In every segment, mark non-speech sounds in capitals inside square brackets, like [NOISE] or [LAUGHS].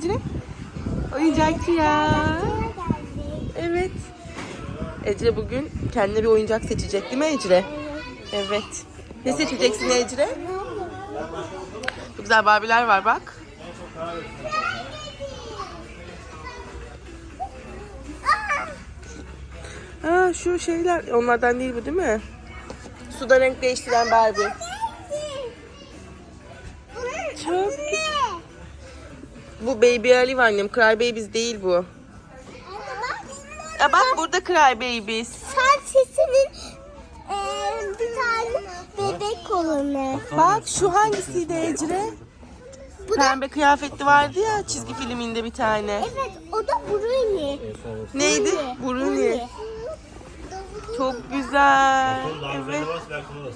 Ecre? Oyuncakçı ya. Evet. Ecre bugün kendine bir oyuncak seçecek değil mi Ecre? Evet. Ne seçeceksin Ecre? Çok güzel Barbie'ler var bak. Ha şu şeyler onlardan değil bu değil mi? Suda renk değiştiren Barbie. Çok Bu Baby Alive annem. Cry Babies değil bu. Ya bak burada Cry Babies. Sen sesinin eee, bir tane bebek olanı. Bak şu hangisiydi Ecre? Pembe kıyafetli vardı ya çizgi filminde bir tane. Evet o da Bruni. Neydi? Bruni. Çok güzel. Evet.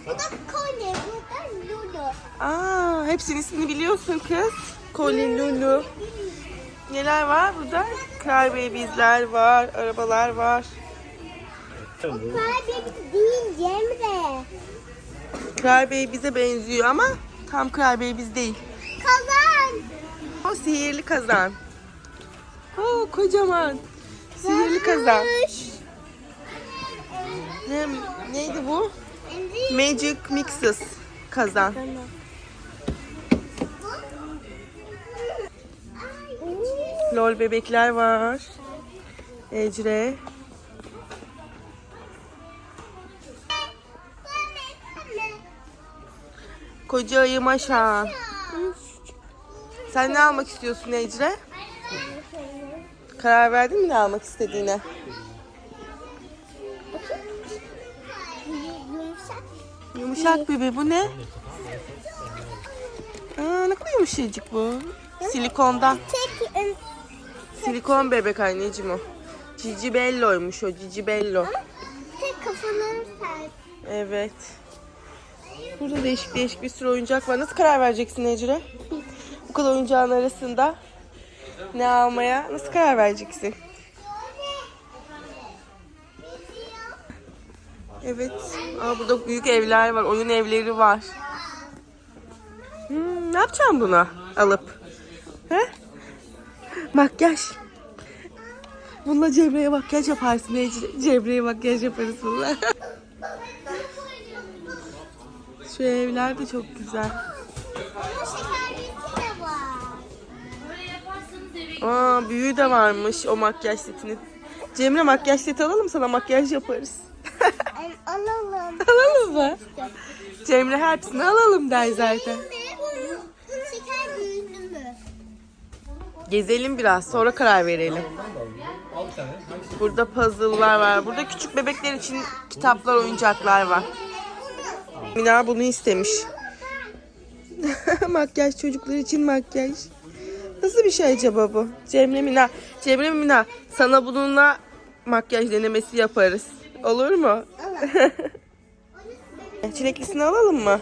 Bu da Kone. Bu da Lulu. Aa, hepsinin ismini biliyorsun kız. Colin Lulu. Neler var burada? Cry Babies'ler var, arabalar var. Kaybedip değil Cemre. Cry Babies'e benziyor ama tam Cry Babies değil. Kazan. O sihirli kazan. Oo, kocaman. Sihirli kazan. Ne, neydi bu? Magic Mixes kazan. Lol bebekler var. Ecre. Koca ayı maşa. Sen ne almak istiyorsun Ecre? Karar verdin mi ne almak istediğine? Yumuşak. Bebe bu ne? Aa, ne kadar yumuşacık bu. Silikondan. Silikon bebek anneciğim o. Cici Bello'ymuş o Cici Bello. tek kafaları sert. Evet. Burada değişik değişik bir sürü oyuncak var. Nasıl karar vereceksin Ecre? Bu kadar oyuncağın arasında ne almaya nasıl karar vereceksin? Evet. Aa, burada büyük evler var. Oyun evleri var. Hmm, ne yapacaksın buna alıp? He? Makyaj. Bununla Cemre'ye makyaj yaparsın. Cemre'ye makyaj yaparız bununla. Şu evler de çok güzel. Aa büyüğü de varmış o makyaj setinin. Cemre makyaj seti alalım sana makyaj yaparız. Alalım. [LAUGHS] alalım mı? Cemre hepsini alalım der zaten. Bunu, bunu şeker büyüdü mü? Gezelim biraz sonra karar verelim. Burada puzzle'lar var. Burada küçük bebekler için kitaplar, oyuncaklar var. Mina bunu istemiş. [LAUGHS] makyaj çocuklar için makyaj. Nasıl bir şey acaba bu? Cemre Mina, Cemre Mina sana bununla makyaj denemesi yaparız. Olur mu? [LAUGHS] Çileklisini alalım mı?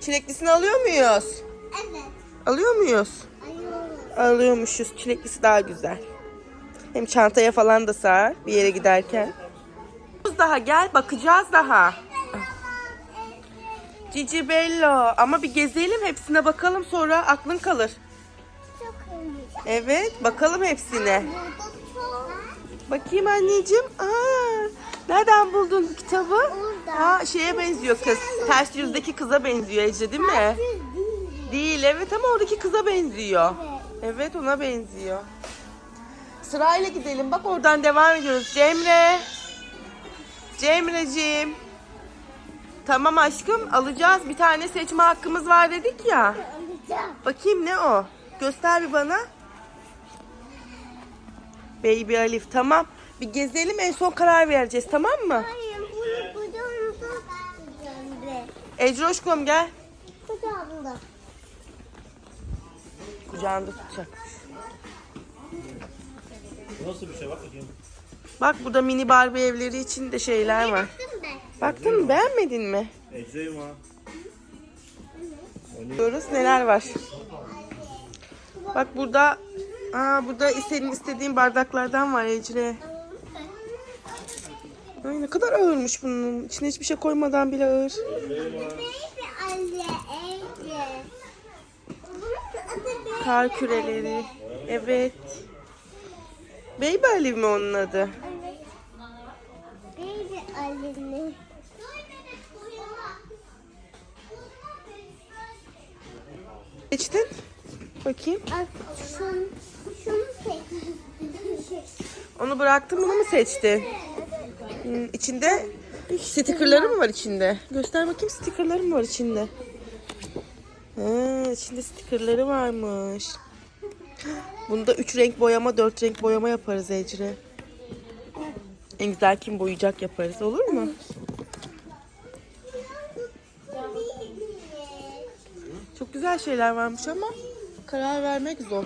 Çileklisini alıyor muyuz? Evet. Alıyor muyuz? Alıyormuşuz. Çileklisi daha güzel. Hem çantaya falan da sığar bir yere giderken. Daha gel bakacağız daha. Cici Bello. Ama bir gezelim hepsine bakalım sonra aklın kalır. Çok. Evet bakalım hepsine. Bakayım anneciğim. Aa, nereden buldun bu kitabı? Orada. Aa, şeye benziyor kız. Ters yüzdeki kıza benziyor Ece değil mi? Düz değil. Değil evet ama oradaki kıza benziyor. Evet ona benziyor. Sırayla gidelim. Bak oradan devam ediyoruz. Cemre. Cemreciğim. Tamam aşkım alacağız. Bir tane seçme hakkımız var dedik ya. Alacağım. Bakayım ne o? Göster bir bana. Baby Alif tamam. Bir gezelim en son karar vereceğiz tamam mı? Hayır bunu. Ecroşkom gel. Kucağında tutacak. Bu nasıl bir şey bak bakayım. Bak burada mini Barbie evleri için de şeyler var. Baktım ben. Baktın mı beğenmedin mi? Ecre'yim ha. Görüyoruz neler var. Bak burada Aa burada senin istediğin bardaklardan var Ecre. Ay ne kadar ağırmış bunun. İçine hiçbir şey koymadan bile ağır. Baby anne. Kar küreleri. Evet. Baby Alive mi onun adı? Evet. Baby Ali'ni. Seçtin. Bakayım. Bak şunu, şunu çek. Onu bıraktın bunu mu seçtin? Hmm, içinde stickerları mı var içinde? Göster bakayım stickerları mı var içinde? Ha, içinde stickerları varmış. Bunda 3 renk boyama, 4 renk boyama yaparız Ecre. En güzel kim boyayacak yaparız olur mu? Çok güzel şeyler varmış ama karar vermek zor.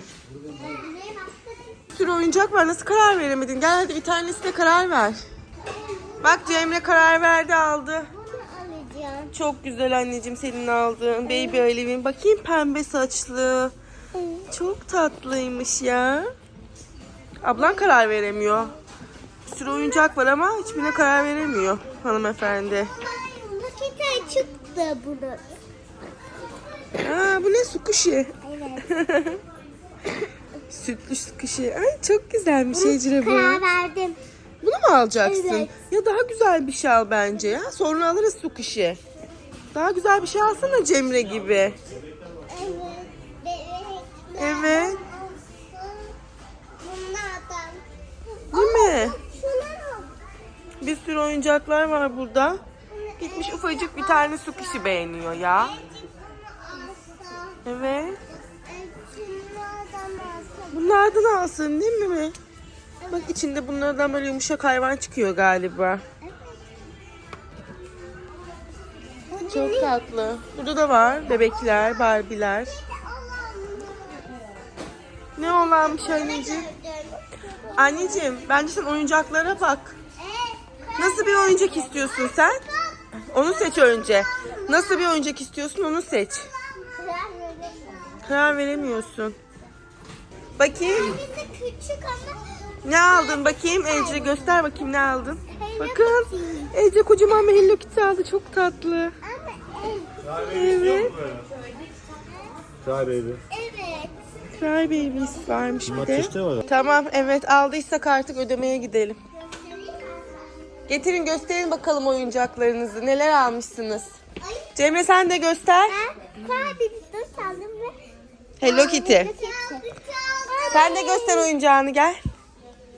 Bir sürü oyuncak var. Nasıl karar veremedin? Gel hadi bir tanesine karar ver. Bak Cemre karar verdi aldı. Çok güzel anneciğim senin aldığın. Baby Olive'in. Bakayım pembe saçlı. Çok tatlıymış ya. Ablan karar veremiyor. Bir sürü oyuncak var ama hiçbirine karar veremiyor hanımefendi. Paketi çıktı bunu. Aa bu ne sukuşi? Evet. [LAUGHS] Sütlü sukuşi. Ay çok güzelmiş Ecre bu. Karar verdim. Bunu mu alacaksın? Evet. Ya daha güzel bir şey al bence ya. Sonra alırız sukuşi. Daha güzel bir şey alsana Cemre gibi. Evet. Evet. Bunlardan. Değil mi? Bir sürü oyuncaklar var burada. Gitmiş ufacık bir tane sukuşi beğeniyor ya. Evet. Bunlardan alsın değil mi? Bak içinde bunlardan böyle yumuşak hayvan çıkıyor galiba. Çok tatlı. Burada da var bebekler, barbiler. Ne olanmış anneciğim? Anneciğim bence sen oyuncaklara bak. Nasıl bir oyuncak istiyorsun sen? Onu seç önce. Nasıl bir oyuncak istiyorsun onu seç. Karar veremiyorsun. Bakayım. Ne aldın bakayım Ece göster bakayım ne aldın. Bakın Ece kocaman bir Hello Kitty aldı çok tatlı. Evet. Sağ baby. evet. Cry Babies varmış bir de. Var. Tamam evet aldıysak artık ödemeye gidelim. Getirin gösterin bakalım oyuncaklarınızı. Neler almışsınız? Cemre sen de göster. Ben Kurabiye'den çaldım ve Hello Kitty. Sen Sen de göster oyuncağını gel.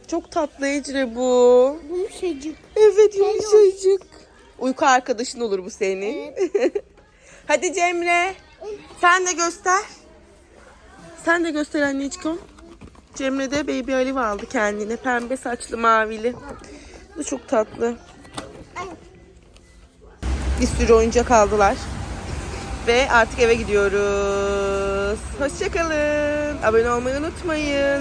Çok tatlı Ecre bu. Yumuşacık. Evet yumuşacık. Uyku arkadaşın olur bu senin. [LAUGHS] Hadi Cemre. Sen de göster. Sen de göster anneciğim. Cemre de Baby Olive aldı kendine. Pembe saçlı mavili. Bu çok tatlı. Bir sürü oyuncak aldılar. Ve artık eve gidiyoruz. Hoşçakalın. Abone olmayı unutmayın.